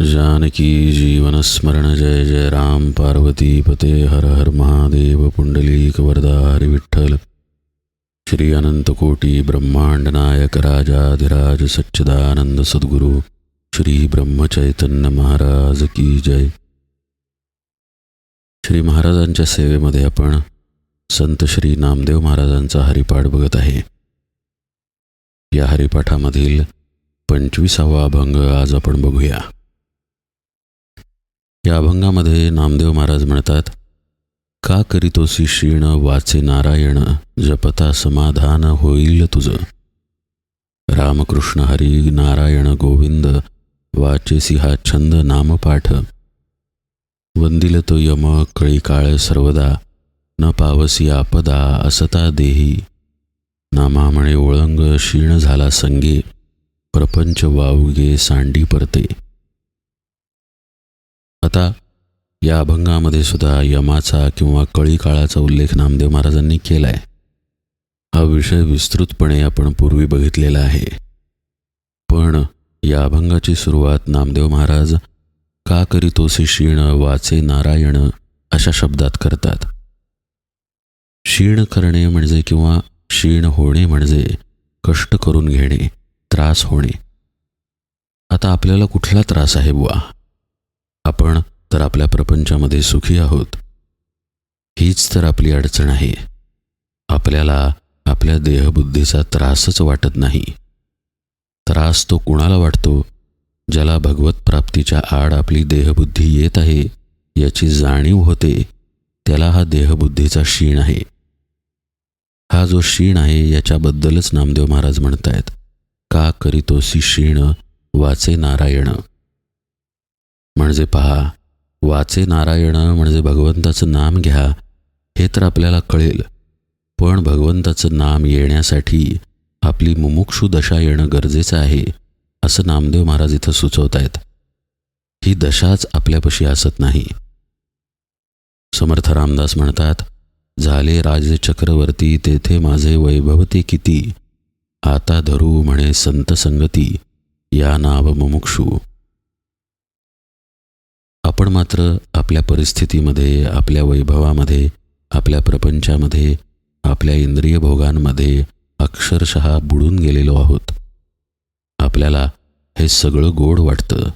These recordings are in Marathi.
जानकी जीवनस्मरण जय जय राम। पार्वती पते हर हर महादेव। पुंडलीक वरदा विठ्ठल। श्री अनंतकोटी ब्रह्मांड नायक राजाधिराज सच्चिदानंद सद्गुरू। श्री ब्रह्मचैतन्य महाराज की जय। श्री महाराजांच्या सेवेमध्ये आपण संत श्री नामदेव महाराजांचा हरिपाठ बघत आहे. या हरिपाठामधील पंचवीसावा अभंग आज आपण बघूया. या अभंगामध्ये नामदेव महाराज म्हणतात का करीतोसी क्षीण वाचे नारायण जपता समाधान होईल तुझं. रामकृष्ण हरी नारायण गोविंद वाचेसी हा छंद नामपाठ. वंदिल तो यम कळी काळ सर्वदा न पावसी आपदा असता देही. नामा म्हणे ओळंग क्षीण झाला संगे प्रपंच वावगे सांडी परते. आता या अभंगामध्ये सुद्धा यमाचा किंवा कळी काळाचा उल्लेख नामदेव महाराजांनी केला आहे हा विषय विस्तृतपणे आपण पूर्वी बघितलेला आहे. पण या अभंगाची सुरुवात नामदेव महाराज का करीतोसी क्षीण वाचे नारायण अशा शब्दात करतात. क्षीण करणे म्हणजे किंवा क्षीण होणे म्हणजे कष्ट करून घेणे त्रास होणे. आता आपल्याला कुठला त्रास आहे बुवा? आपण तर आपल्या प्रपंचामध्ये सुखी आहोत. हीच तर आपली अडचण आहे. आपल्याला आपल्या देहबुद्धीचा त्रासच वाटत नाही. त्रास तो कुणाला वाटतो? ज्याला भगवत प्राप्तीच्या आड आपली देहबुद्धी येत आहे याची जाणीव होते त्याला हा देहबुद्धीचा क्षीण आहे. हा जो क्षीण आहे याच्याबद्दलच नामदेव महाराज म्हणतायत का करीतोसी शीण? वाचे नारायण. म्हणजे पहा वाचे नारायण म्हणजे भगवंताचं नाम घ्या हे तर आपल्याला कळेल. पण भगवंताचं नाम येण्यासाठी आपली मुमुक्षू दशा येणं गरजेचं आहे असं नामदेव महाराज इथं सुचवत आहेत ही दशाच आपल्यापाशी असत नाही. समर्थ रामदास म्हणतात झाले राजे चक्रवर्ती तेथे माझे वैभवते किती? आता धरू म्हणे संत संगती या नाव मुमुक्षू. आपण मात्र आपल्या परिस्थितीमध्ये आपल्या वैभवामध्ये आपल्या प्रपंचामध्ये आपल्या इंद्रिय भोगांमध्ये अक्षरशः बुडून गेलेलो आहोत. आपल्याला हे सगळं गोड वाटतं.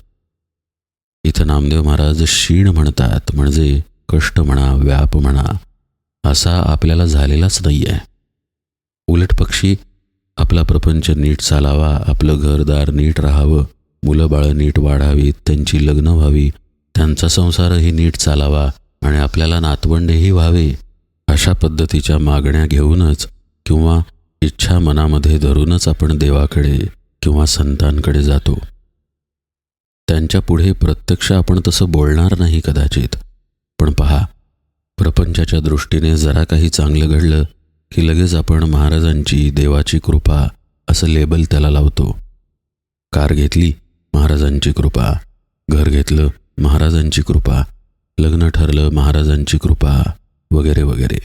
इथं नामदेव महाराज शीण म्हणतात म्हणजे कष्ट म्हणा व्याप म्हणा असा आपल्याला झालेलाच नाही आहे उलट पक्षी आपला प्रपंच नीट चालावा आपलं घरदार नीट राहावं मुलं बाळं नीट वाढावीत त्यांची लग्न व्हावी त्यांचा संसारही नीट चालावा आणि आपल्याला नातवंडेही व्हावे अशा पद्धतीच्या मागण्या घेऊनच किंवा इच्छा मनामध्ये धरूनच आपण देवाकडे किंवा संतांकडे जातो. त्यांच्या पुढे प्रत्यक्ष आपण तसं बोलणार नाही कदाचित. पण पहा प्रपंचाच्या दृष्टीने जरा काही चांगलं घडलं की लगेच आपण महाराजांची देवाची कृपा असं लेबल त्याला लावतो. कार घेतली महाराजांची कृपा. घर घेतलं महाराजांची कृपा लग्न ठरलं महाराजांची कृपा वगैरे वगैरे.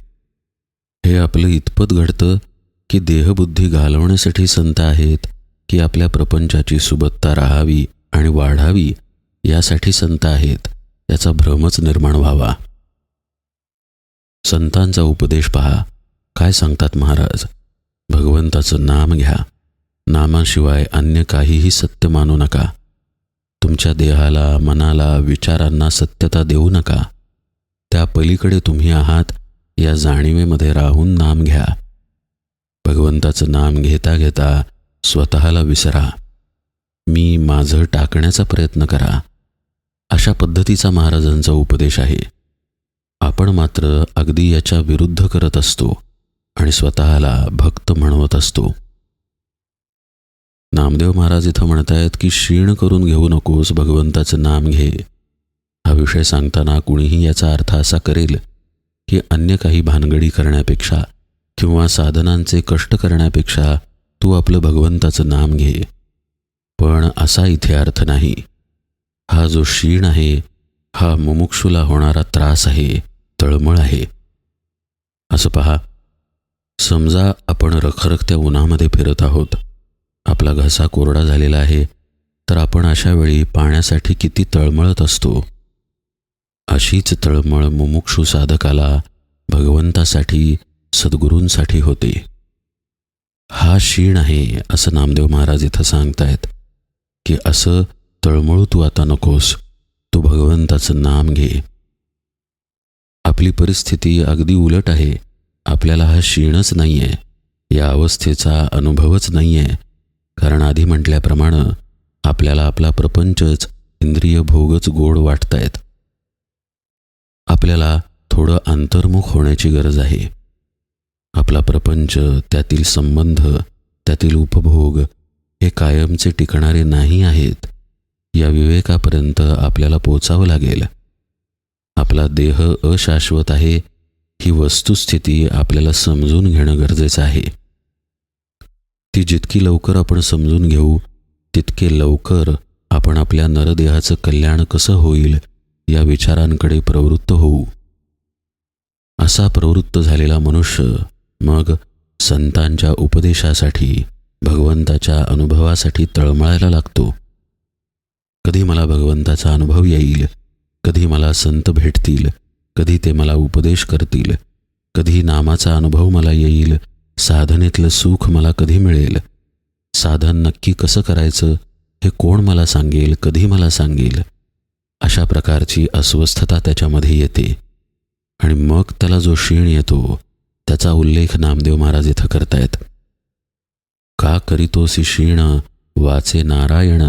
हे आपलं इतपत घडतं की देहबुद्धी घालवण्यासाठी संत आहेत की आपल्या प्रपंचाची सुबत्ता राहावी आणि वाढावी यासाठी संत आहेत याचा भ्रमच निर्माण व्हावा. संतांचा उपदेश पहा. काय सांगतात महाराज? भगवंताचं नाम घ्या. नामाशिवाय अन्य काहीही सत्य मानू नका. तुमच्या देहाला मनाला विचारांना सत्यता देऊ नका. त्या पलीकडे तुम्ही आहात या जाणीवेमध्ये राहून नाम घ्या. भगवंताचं नाम घेता घेता स्वतःला विसरा. मी माझं टाकण्याचा प्रयत्न करा. अशा पद्धतीचा महाराजांचा उपदेश आहे. आपण मात्र अगदी याच्या विरुद्ध करत असतो आणि स्वतःला भक्त म्हणवत असतो. नामदेव महाराज इथं म्हणतायत की क्षीण करून घेऊ नकोस भगवंताचं नाम घे. हा विषय सांगताना कुणीही याचा अर्थ असा करेल की अन्य काही भानगडी करण्यापेक्षा किंवा साधनांचे कष्ट करण्यापेक्षा तू आपलं भगवंताचं नाम घे. पण असा इथे अर्थ नाही. हा जो क्षीण आहे हा मुमुक्षूला होणारा त्रास आहे तळमळ आहे. असं पहा. समजा आपण रखरखत्या उन्हामध्ये फिरत आहोत. आपला घसा कोरडा झालेला आहे तर आपण अशा वेळी पाण्यासाठी किती तळमळत असतो? अशीच तळमळ मुमुक्षू साधकाला भगवंतासाठी सद्गुरूंसाठी होते. हा शीण आहे असं नामदेव महाराज इथं सांगतायत की असं तळमळू तू आता नकोस तू भगवंताचं नाम घे. आपली परिस्थिती अगदी उलट आहे आपल्याला हा शीणच नाही आहे या अवस्थेचा अनुभवच नाही आहे कारण आधी म्हटल्याप्रमाणे आपल्याला आपला प्रपंचच इंद्रिय भोगच गोड वाटतायत. आपल्याला थोडं अंतर्मुख होण्याची गरज आहे. आपला प्रपंच त्यातील संबंध त्यातील उपभोग हे कायमचे टिकणारे नाही आहेत. या विवेकापर्यंत आपल्याला पोचावं लागेल. आपला देह अशाश्वत आहे ही वस्तुस्थिती आपल्याला समजून घेणं गरजेचं आहे. ती जितकी लवकर आपण समजून घेऊ तितके लवकर आपण आपल्या नरदेहाचं कल्याण कसं होईल या विचारांकडे प्रवृत्त होऊ. असा प्रवृत्त झालेला मनुष्य मग संतांच्या उपदेशासाठी भगवंताच्या अनुभवासाठी तळमळायला लागतो. कधी मला भगवंताचा अनुभव येईल कधी मला संत भेटतील कधी ते मला उपदेश करतील कधी नामाचा अनुभव मला येईल साधनेतलं सुख मला कधी मिळेल? साधन नक्की कसं करायचं? हे कोण मला सांगेल? कधी मला सांगेल? अशा प्रकारची अस्वस्थता त्याच्यामध्ये येते. आणि मग त्याला जो क्षीण येतो त्याचा उल्लेख नामदेव महाराज इथं करतायत. का करीतोसी क्षीण? वाचे नारायण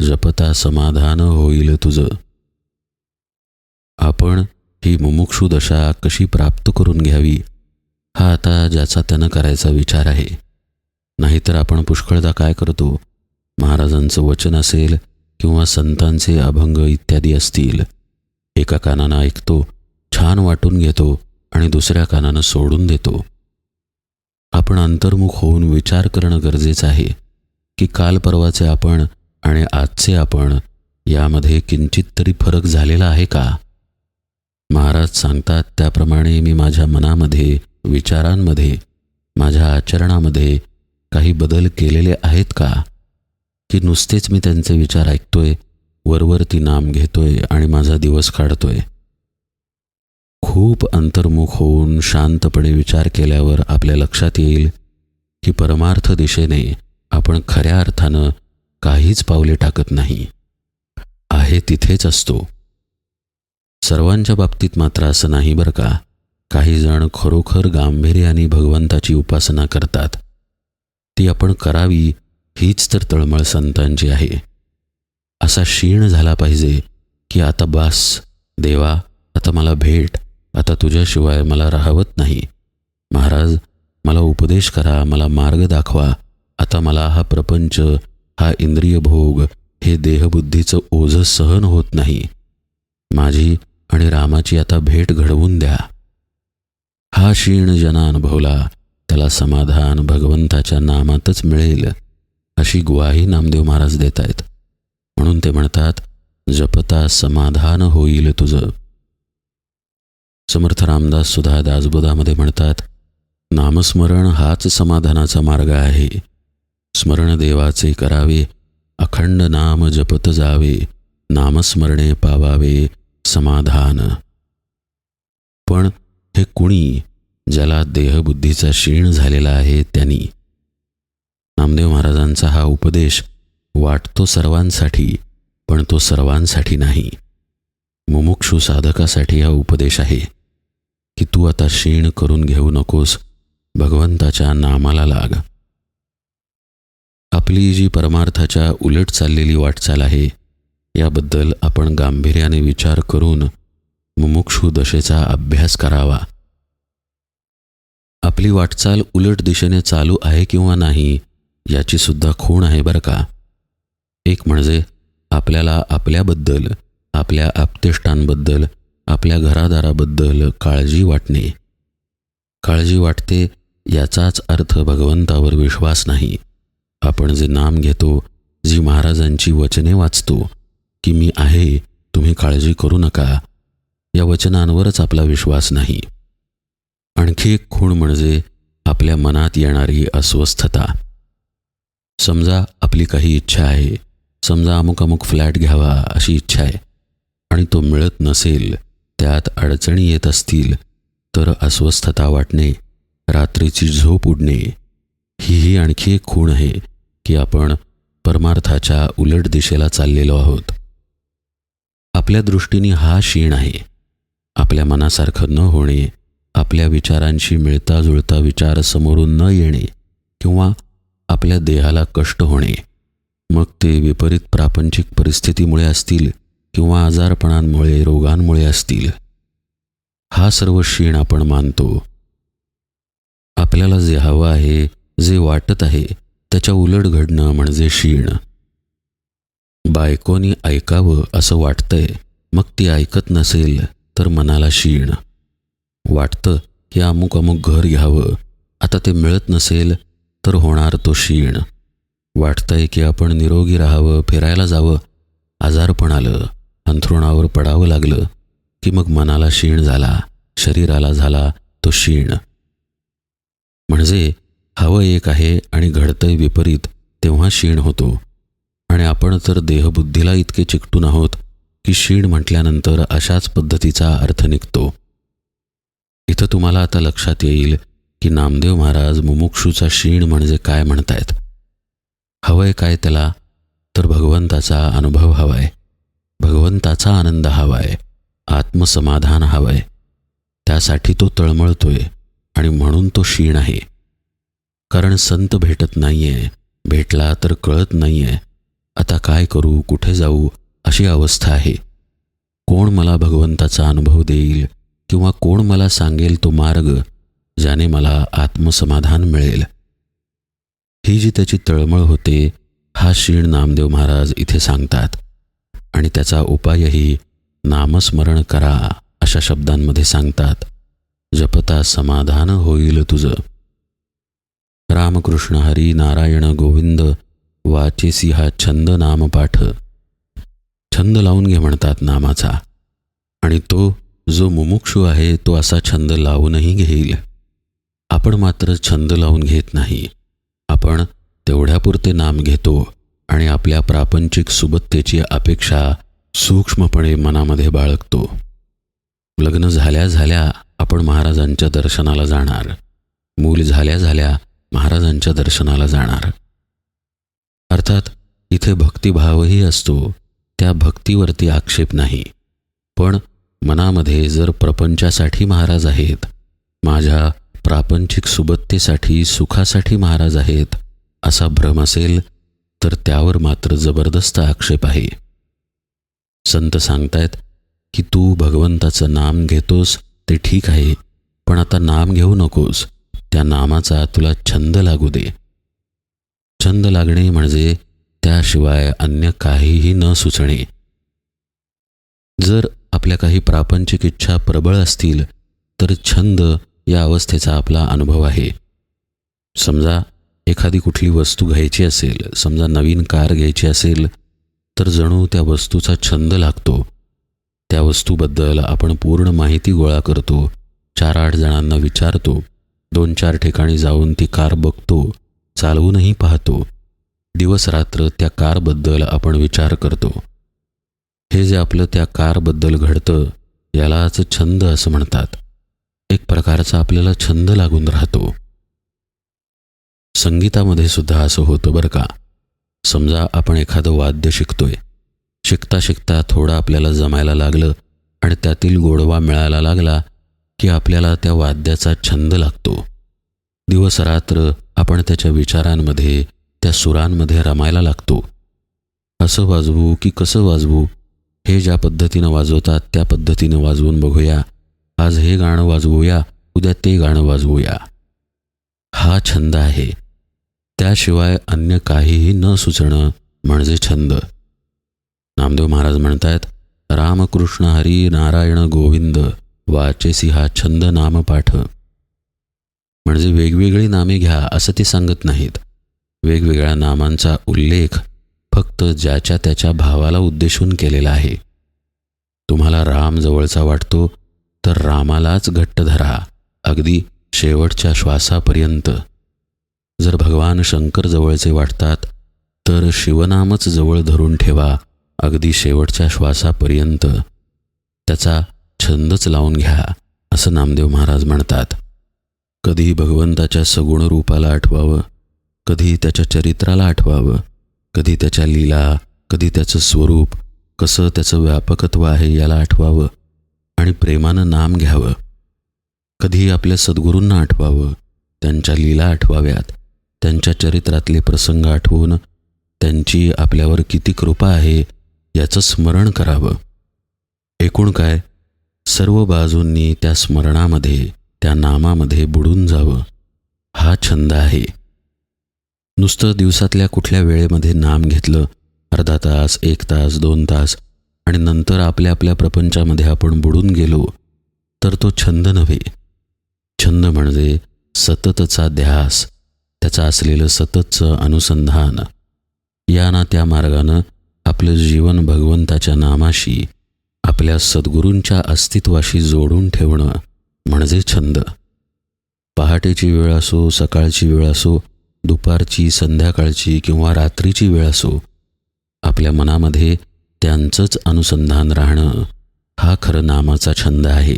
जपता समाधान होईल तुझं. आपण ही मुमुक्षू दशा कशी प्राप्त करून घ्यावी? हा आता ज्याचा त्यानं करायचा विचार आहे. नाहीतर आपण पुष्कळदा काय करतो? महाराजांचं वचन असेल किंवा संतांचे अभंग इत्यादी असतील. एका कानानं ऐकतो छान वाटून घेतो आणि दुसऱ्या कानानं सोडून देतो. आपण अंतर्मुख होऊन विचार करणं गरजेचं आहे की काल परवाचे आपण आणि आजचे आपण यामध्ये किंचित तरी फरक झालेला आहे का? महाराज सांगतात त्याप्रमाणे मी माझ्या मनामध्ये विचारांमध्ये माझ्या आचरणामध्ये काही बदल केलेले आहेत का? की नुसतेच मी त्यांचे विचार ऐकतोय वरवरती नाम घेतोय आणि माझा दिवस काढतोय? खूप अंतर्मुख होऊन शांतपणे विचार केल्यावर आपल्या लक्षात येईल की परमार्थ दिशेने आपण खऱ्या अर्थानं काहीच पावले टाकत नाही. आहे तिथेच असतो. सर्वांच्या बाबतीत मात्र असं नाही बरं का? काही जण खरोखर गांभीर्याने भगवंताची उपासना करतात. ती आपण करावी हीच तर तळमळ संतांची आहे. असा क्षीण झाला पाहिजे की आता बास देवा आता मला भेट आता तुझ्याशिवाय मला राहवत नाही. महाराज मला उपदेश करा मला मार्ग दाखवा आता मला हा प्रपंच हा इंद्रिय भोग हे देहबुद्धीचं ओझं सहन होत नाही. माझी आणि रामाची आता भेट घडवून द्या. हा क्षीण जना अनुभवला त्याला समाधान भगवंताच्या नामातच मिळेल अशी ग्वाही नामदेव महाराज देत आहेत म्हणून ते म्हणतात जपता समाधान होईल तुझं. समर्थ रामदास सुद्धा दासबोधामध्ये म्हणतात नामस्मरण हाच समाधानाचा मार्ग आहे. स्मरण देवाचे करावे अखंड नाम जपत जावे नामस्मरणे पावावे समाधान. पण हे कुणी ज्याला देहबुद्धीचा क्षीण झालेला आहे त्यांनी? नामदेव महाराजांचा हा उपदेश वाटतो सर्वांसाठी पण तो सर्वांसाठी नाही. मुमुक्षू साधकासाठी हा उपदेश आहे की तू आता क्षीण करून घेऊ नकोस भगवंताच्या नामाला लाग. आपली जी परमार्थाच्या उलट चाललेली वाटचाल आहे याबद्दल आपण गांभीर्याने विचार करून मुमुक्षू दशेचा अभ्यास करावा. आपली वाटचाल उलट दिशेने चालू आहे किंवा नाही याची सुद्धा खूण आहे बरं का. एक म्हणजे आपल्याला आपल्याबद्दल आपल्या आपतेष्टांबद्दल आपल्या घरादाराबद्दल काळजी वाटणे. काळजी वाटते याचाच अर्थ भगवंतावर विश्वास नाही. आपण जे नाम घेतो जी महाराजांची वचने वाचतो की मी आहे तुम्ही काळजी करू नका या वचनांवरच आपला विश्वास नाही. आणखी एक खूण म्हणजे आपल्या मनात येणारी अस्वस्थता. समजा आपली काही इच्छा आहे समजा अमुक अमुक फ्लॅट घ्यावा अशी इच्छा आहे आणि तो मिळत नसेल त्यात अडचणी येत असतील तर अस्वस्थता वाटणे रात्रीची झोप उडणे ही ही आणखी एक खूण आहे की आपण परमार्थाच्या उलट दिशेला चाललेलो आहोत. आपल्या दृष्टीने हा शीण आहे. आपल्या मनासारखं न होणे आपल्या विचारांशी मिळता जुळता विचार समोरून न येणे किंवा आपल्या देहाला कष्ट होणे मग ते विपरीत प्रापंचिक परिस्थितीमुळे असतील किंवा आजारपणांमुळे रोगांमुळे असतील. हा सर्व क्षीण आपण मानतो. आपल्याला जे हवं आहे जे वाटत आहे त्याच्या उलट घडणं म्हणजे शीण बायकोनी ऐकावं असं वाटतंय मग ती ऐकत नसेल. तर मनाला शीण. वाटतं की अमुक अमुक घर घ्यावं. आता ते मिळत नसेल तर होणार तो शीण. वाटतंय की आपण निरोगी राहावं फिरायला जावं. आजारपण आलं अंथरुणावर पडावं लागलं की मग मनाला शीण झाला शरीराला झाला तो शीण. म्हणजे हवं एक आहे आणि घडतंय विपरीत तेव्हा शीण होतो. आणि आपण तर देहबुद्धीला इतके चिकटून आहोत की शीड म्हटल्यानंतर अशाच पद्धतीचा अर्थ निघतो. इथं तुम्हाला आता लक्षात येईल की नामदेव महाराज मुमुक्षूचा शीण म्हणजे काय म्हणतायत. हवंय काय त्याला? तर भगवंताचा अनुभव हवाय. भगवंताचा आनंद हवाय. आत्मसमाधान हवंय. त्यासाठी तो तळमळतोय आणि म्हणून तो शीण आहे. कारण संत भेटत नाहीये भेटला तर कळत नाहीये. आता काय करू कुठे जाऊ? अशी अवस्था आहे. कोण मला भगवंताचा अनुभव देईल किंवा कोण मला सांगेल तो मार्ग ज्याने मला आत्मसमाधान मिळेल? ही जी त्याची तळमळ होते हा शीण नामदेव महाराज इथे सांगतात. आणि त्याचा उपायही नामस्मरण करा अशा शब्दांमध्ये सांगतात. जपता समाधान होईल तुझं. रामकृष्ण हरी नारायण गोविंद वाचेसी हा छंद नामपाठ. छंद लावून घे म्हणतात नामाचा. आणि तो जो मुमुक्षू आहे तो असा छंद लावूनही घेईल. आपण मात्र छंद लावून घेत नाही. आपण तेवढ्यापुरते नाम घेतो आणि आपल्या प्रापंचिक सुबत्तेची अपेक्षा सूक्ष्मपणे मनामध्ये बाळगतो. लग्न झाल्या झाल्या आपण महाराजांच्या दर्शनाला जाणार. मूल झाल्या झाल्या महाराजांच्या दर्शनाला जाणार. अर्थात इथे भक्तिभावही असतो. त्या भक्तीवरती आक्षेप नाही. पण मनामध्ये जर प्रपंचासाठी महाराज आहेत माझ्या प्रापंचिक सुबत्तेसाठी सुखासाठी महाराज आहेत असा भ्रम असेल तर त्यावर मात्र जबरदस्त आक्षेप आहे. संत सांगतायत की तू भगवंताचं नाम घेतोस ते ठीक आहे पण आता नाम घेऊ नकोस त्या नामाचा तुला छंद लागू दे. छंद लागणे म्हणजे त्याशिवाय अन्य काहीही न सुचणे. जर आपल्या काही प्रापंचिक इच्छा प्रबळ असतील तर छंद या अवस्थेचा आपला अनुभव आहे. समजा एखादी कुठली वस्तू घ्यायची असेल समजा नवीन कार घ्यायची असेल तर जणू त्या वस्तूचा छंद लागतो. त्या वस्तूबद्दल आपण पूर्ण माहिती गोळा करतो चार आठ जणांना विचारतो दोन चार ठिकाणी जाऊन ती कार बघतो चालवूनही पाहतो. दिवसरात्र त्या कारबद्दल आपण विचार करतो. हे जे आपलं त्या कारबद्दल घडतं यालाच छंद असं म्हणतात. एक प्रकारचा आपल्याला छंद लागून राहतो. संगीतामध्ये सुद्धा असं होतं बरं का. समजा आपण एखादं वाद्य शिकतोय. शिकता शिकता थोडं आपल्याला जमायला लागलं आणि त्यातील गोडवा मिळायला लागला की आपल्याला त्या वाद्याचा छंद लागतो. दिवस रात्र आपण त्याच्या विचारांमध्ये त्या सुरांमध्ये रमायला लागतो. असं वाजवू की कसं वाजवू? हे ज्या पद्धतीनं वाजवतात त्या पद्धतीनं वाजवून बघूया. आज हे गाणं वाजवूया उद्या ते गाणं वाजवूया. हा छंद आहे. त्याशिवाय अन्य काहीही न सुचणं म्हणजे छंद. नामदेव महाराज म्हणतायत रामकृष्ण हरी नारायण गोविंद वाचेसी हा छंद नामपाठ. म्हणजे वेगवेगळी नामे घ्या असं ते सांगत नाहीत. वेगवेगळ्या नामांचा उल्लेख फक्त ज्याच्या त्याच्या भावाला उद्देशून केलेला आहे. तुम्हाला राम जवळचा वाटतो तर रामालाच घट्ट धरा अगदी शेवटच्या श्वासापर्यंत. जर भगवान शंकर जवळचे वाटतात तर शिवनामच जवळ धरून ठेवा अगदी शेवटच्या श्वासापर्यंत. त्याचा छंदच लावून घ्या असं नामदेव महाराज म्हणतात. कधी भगवंताच्या सगुण रूपाला आठवावं कधी त्याच्या चरित्राला आठवावं कधी त्याच्या लीला कधी त्याचं स्वरूप कसं त्याचं व्यापकत्व आहे याला आठवावं आणि प्रेमानं नाम घ्यावं. कधी आपल्या सद्गुरूंना आठवावं त्यांच्या लीला आठवाव्यात त्यांच्या चरित्रातले प्रसंग आठवून त्यांची आपल्यावर किती कृपा आहे याचं स्मरण करावं. एकूण काय? सर्व बाजूंनी त्या स्मरणामध्ये त्या नामामध्ये बुडून जावं. हा छंद आहे. नुसतं दिवसातल्या कुठल्या वेळेमध्ये नाम घेतलं अर्धा तास एक तास दोन तास आणि नंतर आपल्या आपल्या प्रपंचामध्ये आपण बुडून गेलो तर तो छंद नव्हे. छंद म्हणजे सततचा ध्यास त्याचं असलेलं सततचं अनुसंधान. या ना त्या मार्गानं आपलं जीवन भगवंताच्या नामाशी आपल्या सद्गुरूंच्या अस्तित्वाशी जोडून ठेवणं म्हणजे छंद. पहाटेची वेळ असो सकाळची वेळ असो दुपारची संध्याकाळची किंवा रात्रीची वेळ असो आपल्या मनामध्ये त्यांचंच अनुसंधान राहणं हा खरं नामाचा छंद आहे.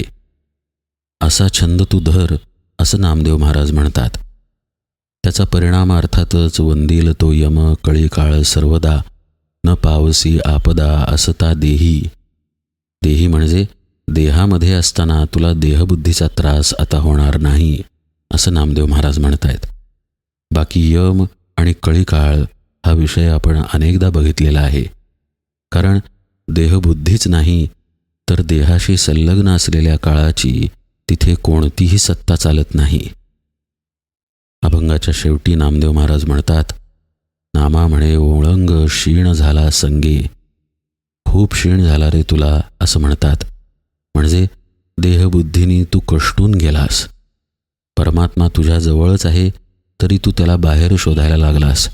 असा छंद तू धर असं नामदेव महाराज म्हणतात. त्याचा परिणाम अर्थातच वंदील तो यम कळी काळ सर्वदा न पावसी आपदा असता देही. देही म्हणजे देहामध्ये असताना तुला देहबुद्धीचा त्रास आता होणार नाही असं नामदेव महाराज म्हणतायत. बाकी यम आणि कळीकाळ हा विषय आपण अनेकदा बघितलेला आहे. कारण देहबुद्धीच नाही तर देहाशी संलग्न असलेल्या काळाची तिथे कोणतीही सत्ता चालत नाही. अभंगाच्या शेवटी नामदेव महाराज म्हणतात नामा म्हणे ओळंग क्षीण झाला संगे. खूप क्षीण झाला रे तुला असं म्हणतात. म्हणजे देहबुद्धीनी तू कष्टून गेलास. परमात्मा तुझ्या जवळच आहे तरी तू त्याला बाहेर शोधायला लागलास.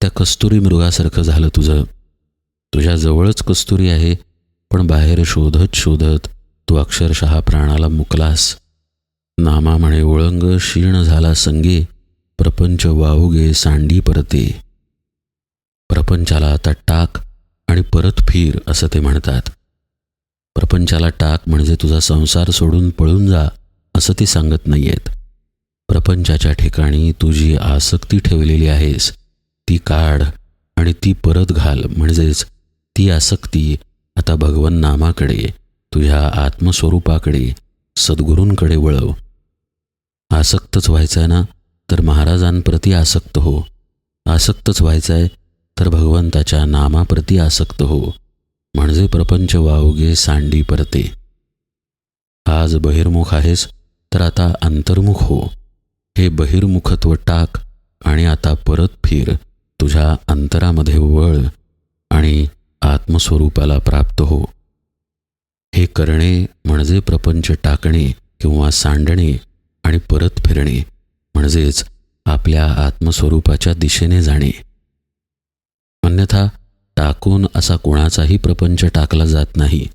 त्या कस्तुरी मृगासारखं झालं तुझं. तुझ्या जवळच कस्तुरी आहे पण बाहेर शोधत शोधत तू अक्षरशः प्राणाला मुकलास. नामा म्हणे ओळंग क्षीण झाला संगे प्रपंच वाहुगे सांडी परते. प्रपंचाला आता टाक आणि परत फिर असं ते म्हणतात. प्रपंचाला टाक म्हणजे तुझा संसार सोडून पळून जा असं ते सांगत नाही आहेत प्रपंचाच्या ठिकाणी तुझी आसक्ती ठेवलेली आहेस. ती काढ आणि ती परत घाल. म्हणजेच ती आसक्ती आता भगवन नामाकडे तुझ्या आत्मस्वरूपाकडे सद्गुरूंकडे वळव. आसक्तच व्हायचं आहे ना? तर महाराजांप्रती आसक्त हो. आसक्तच व्हायचं आहे तर भगवंताच्या नामाप्रती आसक्त हो. म्हणजे प्रपंच वावगे सांडी परते. आज बहिर्मुख आहेस तर आता अंतर्मुख हो. हे बहिर्मुखत्व टाक आणि आता परत फिर. तुझ्या अंतरामध्ये वळ आणि आत्मस्वरूपाला प्राप्त हो. हे करणे म्हणजे प्रपंच टाकणे किंवा सांडणे आणि परत फिरणे म्हणजेच आपल्या आत्मस्वरूपाच्या दिशेने जाणे. अन्यथा टाकून असा कोणाचाही प्रपंच टाकला जात नाही.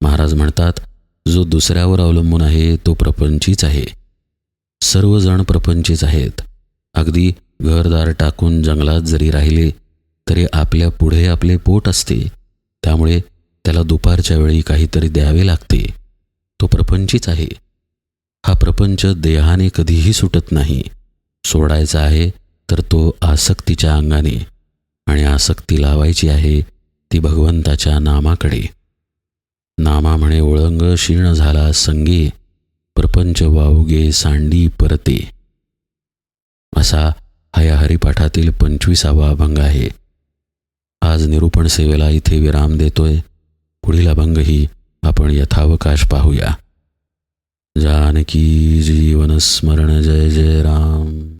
महाराज म्हणतात जो दुसऱ्यावर अवलंबून आहे तो प्रपंचीच आहे. सर्वजण प्रपंचीच आहेत. अगदी घरदार टाकून जंगलात जरी राहिले तरी आपल्या पुढे आपले पोट असते. त्यामुळे त्याला दुपारच्या वेळी काहीतरी द्यावे लागते. तो प्रपंचीच आहे. हा प्रपंच देहाने कधीही सुटत नाही. सोडायचा आहे तर तो आसक्तीच्या अंगाने. आणि आसक्ती लावायची आहे ती भगवंताच्या नामाकडे. नामा म्हणे ओळंग क्षीण झाला संगी सरपंच वावगे सांडी परते. असा हा या हरिपाठातील पंचवीसावा अभंग आहे. आज निरूपण सेवेला इथे विराम देतोय. पुढील अभंगही आपण यथावकाश पाहूया. जानकी जीवन स्मरण जय जय राम.